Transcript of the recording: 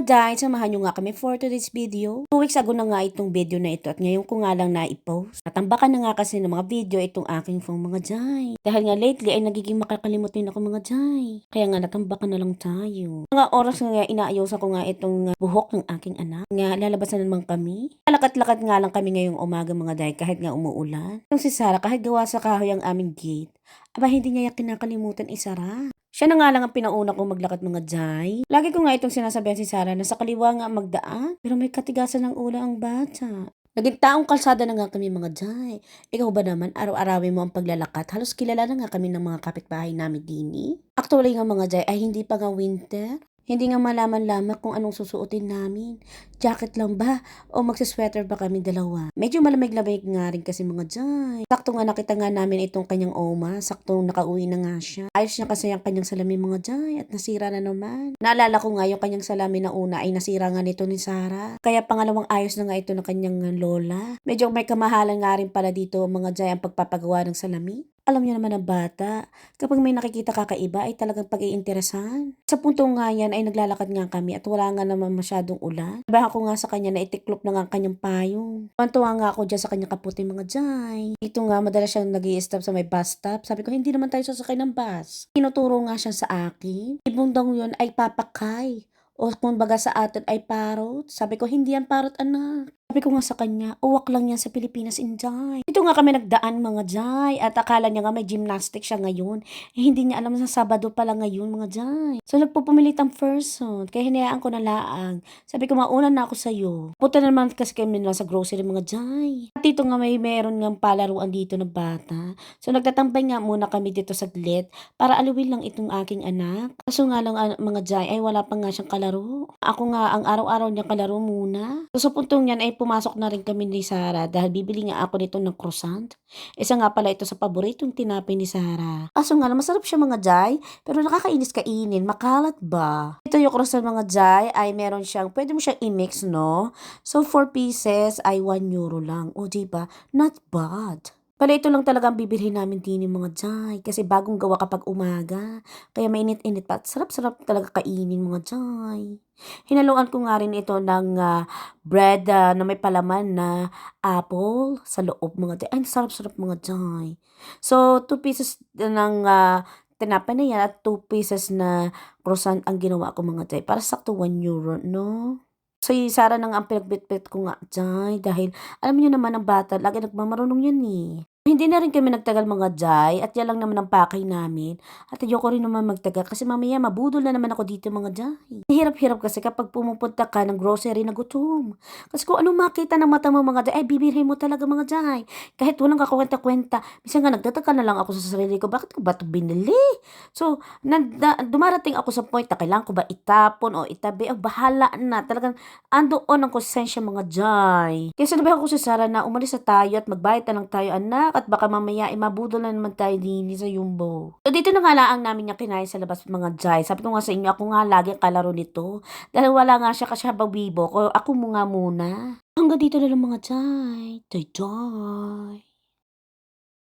mga day, samahan nyo nga kami for today's video. Two weeks ago na nga itong video na ito at ngayon ko nga lang na-post. Natambakan na nga kasi ng mga video itong aking pong mga day. Dahil nga lately ay nagiging makakalimutin ako mga day. Kaya nga natambakan na lang tayo. Mga oras nga inaayusan ko nga itong uh, buhok ng aking anak. Nga lalabasan na naman kami. Lakat-lakat nga lang kami ngayong umaga mga day kahit nga umuulan. Yung si Sarah kahit gawa sa kahoy ang aming gate. Aba hindi niya kinakalimutan isara. Siya na nga lang ang pinauna kong maglakad mga jay. Lagi ko nga itong sinasabihan si Sarah na sa kaliwa nga magdaan, pero may katigasan ng ulo ang bata. Naging taong kalsada na nga kami mga jay. Ikaw ba naman, araw-arawin mo ang paglalakad? Halos kilala na nga kami ng mga kapitbahay namin dini. Actually nga mga jay, ay hindi pa nga winter. Hindi nga malaman lamang kung anong susuotin namin. Jacket lang ba? O magsisweater ba kami dalawa? Medyo malamig-lamig nga rin kasi mga jay. Sakto nga nakita nga namin itong kanyang oma. Sakto nakauwi na nga siya. Ayos niya kasi ang kanyang salamin mga jay at nasira na naman. Naalala ko nga yung kanyang salamin na una ay nasira nga nito ni Sarah. Kaya pangalawang ayos na nga ito ng kanyang lola. Medyo may kamahalan nga rin pala dito mga jay ang pagpapagawa ng salamin. Alam niyo naman ang bata, kapag may nakikita kakaiba ay talagang pag-iinteresan. Sa punto nga yan ay naglalakad nga kami at wala nga naman masyadong ulan. Sabi ko nga sa kanya na itiklop na nga ang kanyang payong. Pantuwa nga ako dyan sa kanyang kaputi mga jay. Dito nga madalas siyang nag stop sa may bus stop. Sabi ko hindi naman tayo sasakay ng bus. Tinuturo nga siya sa akin. Ibundang yun ay papakay. O kung baga sa atin ay parot. Sabi ko, hindi yan parot anak. Sabi ko nga sa kanya, uwak lang yan sa Pilipinas, Inday. Ito nga kami nagdaan mga Jay. At akala niya nga may gymnastic siya ngayon. Eh, hindi niya alam sa Sabado pala ngayon mga Jay. So nagpupumilit ang person. Kaya hinayaan ko na laang. Sabi ko, mauna na ako sa'yo. Punta na naman kasi kami na sa grocery mga Jay. At dito nga may meron nga palaruan dito ng bata. So nagtatambay nga muna kami dito sa saglit para aluwin lang itong aking anak. Kaso nga lang ah, mga Jay ay wala pa nga siyang kalaro. Ako nga ang araw-araw niya kalaro muna. So sa puntong yan ay pumasok na rin kami ni Sarah dahil bibili nga ako nito ng croissant. Isa nga pala ito sa paboritong tinapay ni Sarah. Kaso nga, masarap siya mga jay, pero nakakainis kainin. Makalat ba? Ito yung croissant mga jay ay meron siyang, pwede mo siyang i-mix, no? So, 4 pieces ay 1 euro lang. O, diba? Not bad. Pala ito lang talaga ang bibilhin namin din yung mga jay. Kasi bagong gawa kapag umaga. Kaya mainit-init pa. Sarap-sarap talaga kainin mga jay. Hinaluan ko nga rin ito ng ah, bread ah, na may palaman na apple sa loob mga jay. Ay, sarap-sarap mga jay. So, 2 pieces ng ah, tinapay na yan at 2 pieces na croissant ang ginawa ko mga jay. Para sakto 1 euro, no? So, si Sarah na nga ang pinagbitbit ko nga jay. Dahil, alam niyo naman ang bata, lagi nagmamarunong yan eh. Hindi na rin kami nagtagal mga jay at yan lang naman ang pakay namin. At ayoko rin naman magtagal kasi mamaya mabudol na naman ako dito mga jay. Hirap-hirap kasi kapag pumupunta ka ng grocery na gutom. Kasi kung ano makita ng mata mo mga jay, ay bibirhin mo talaga mga jay. Kahit walang kakwenta-kwenta. Minsan nga nagtataka na lang ako sa sarili ko, bakit ko ba ito binili? So, na, na, dumarating ako sa point na kailangan ko ba itapon o itabi. Oh, bahala na. Talagang andoon ang konsensya mga jay. Kaya sinabihan ko si Sarah na umalis na tayo at magbayad na lang tayo anak at baka mamaya ay mabudol na naman tayo din sa Yumbo. So dito na nga lang namin niya kinain sa labas mga jay. Sabi ko nga sa inyo, ako nga lagi kalaro nito. Dahil wala nga siya kasi habang bibo ko, ako mo nga muna. Hanggang dito na lang mga jay. Jay, jay.